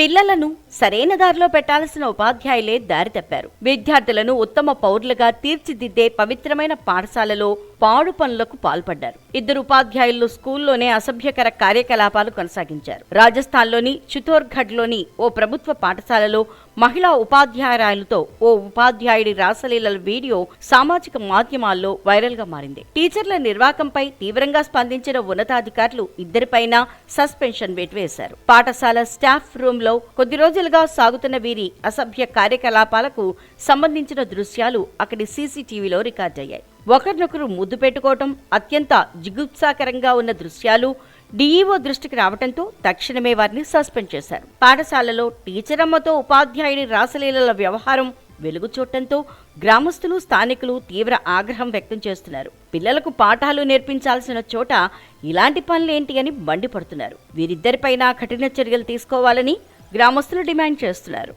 పిల్లలను సరైన దారిలో పెట్టాల్సిన ఉపాధ్యాయులే దారి తప్పారు. విద్యార్థులను ఉత్తమ పౌరులుగా తీర్చిదిద్దే పవిత్రమైన పాఠశాలలో పాడు పనులకు పాల్పడ్డారు. ఇద్దరు ఉపాధ్యాయులు స్కూల్లోనే అసభ్యకర కార్యకలాపాలు కొనసాగించారు. రాజస్థాన్లోని చిత్తోర్ఘడ్లోని ఓ ప్రభుత్వ పాఠశాలలో మహిళా ఉపాధ్యాయురాలతో ఓ ఉపాధ్యాయుడి రాసలీలల వీడియో సామాజిక మాధ్యమాల్లో వైరల్గా మారింది. టీచర్ల నిర్వాకంపై తీవ్రంగా స్పందించిన ఉన్నతాధికారులు ఇద్దరిపైన సస్పెన్షన్ వేటు వేశారు. పాఠశాల స్టాఫ్ రూమ్ లో కొద్ది రోజులుగా సాగుతున్న వీరి అసభ్య కార్యకలాపాలకు సంబంధించిన దృశ్యాలు అక్కడి సీసీటీవీలో రికార్డయ్యాయి. ఒకరినొకరు ముద్దు పెట్టుకోవటం అత్యంత జిగుప్సాకరంగా ఉన్న దృశ్యాలు డీఈఓ దృష్టికి రావడంతో తక్షణమే వారిని సస్పెండ్ చేశారు. పాఠశాలలో టీచర్ అమ్మతో ఉపాధ్యాయుడి రాసలీలల వ్యవహారం వెలుగు చూడటంతో గ్రామస్తులు స్థానికులు తీవ్ర ఆగ్రహం వ్యక్తం చేస్తున్నారు. పిల్లలకు పాఠాలు నేర్పించాల్సిన చోట ఇలాంటి పనులేంటి అని మండిపడుతున్నారు. వీరిద్దరిపైన కఠిన చర్యలు తీసుకోవాలని గ్రామస్తులు డిమాండ్ చేస్తున్నారు